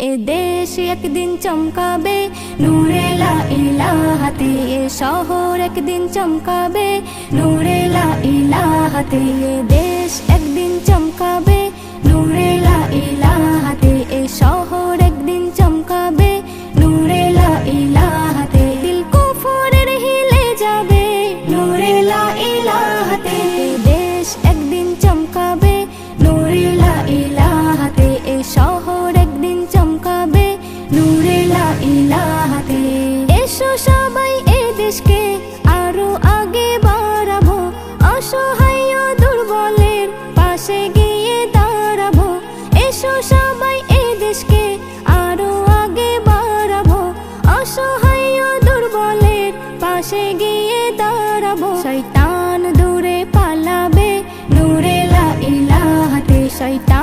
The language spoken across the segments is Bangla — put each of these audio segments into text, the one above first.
এ দেশ একদিন চমকাবে নূরেলা ইলাহাতে এ শহর একদিন চমকাবে নূরেলা ইলাহাতে এ দেশ একদিন চমকাবে। অসহায় পাশে গিয়ে দাঁড়াবো। এসো আরও আগে বাড়াবো। অসহায় পাশে গিয়ে দাঁড়াবো। শৈতান দূরে পালাবে নূরেলা ইলাহাতে শৈতান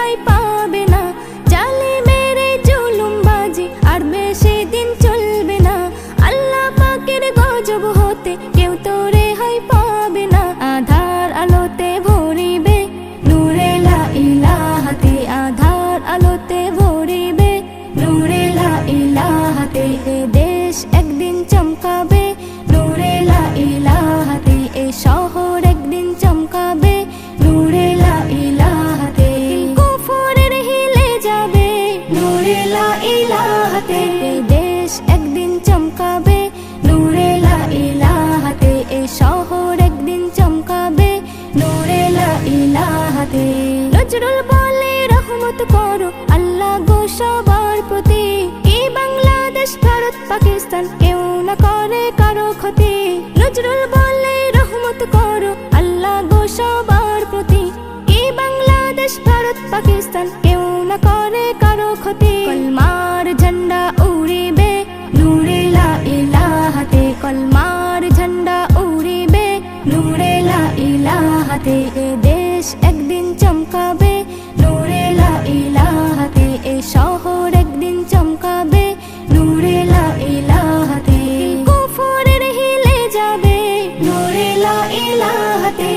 রেহাই পাবে না? জালি মেরে জুলুমবাজি আর বেশি দিন চলবে না। আল্লাহ পাকের গজব হতে কেউ তো রেহাই পাবে না। আধার আলোতে ভরিবে নূরেলা ইলাহাতে আধার আলোতে ভরিবে নূরেলা ইলাহাতে দেশ একদিন চমকাবে। নূরেলা ইলাহাতে দেশ একদিন চমকাবে। নূরেলা ইলাহাতে এ শহর একদিন চমকাবে। নূরেলা ইলাহাতে। নজরুল বলে, রহমত করো আল্লাহ গো সবার প্রতি। এই বাংলাদেশ, ভারত, পাকিস্তান কেউ না করে কারও ক্ষতি। নজরুল বলে, রহমত করো আল্লাহ গো সবার দেশ, ভারত, পাকিস্তান, কেউ না করে কারও ক্ষতি। কলমার ঝান্ডা উড়িবে, নূরে লা ইলাহাতে। কলমার ঝান্ডা উড়িবে, নূরে ইলাহাতে। এ দেশ একদিন চমকাবে, নূরে ইলাহাতে। এ শহর একদিন চমকাবে, নূরে লা ইলাহাতে। কুফরের হিলে যাবে, নূরে লা ইলাহাতে।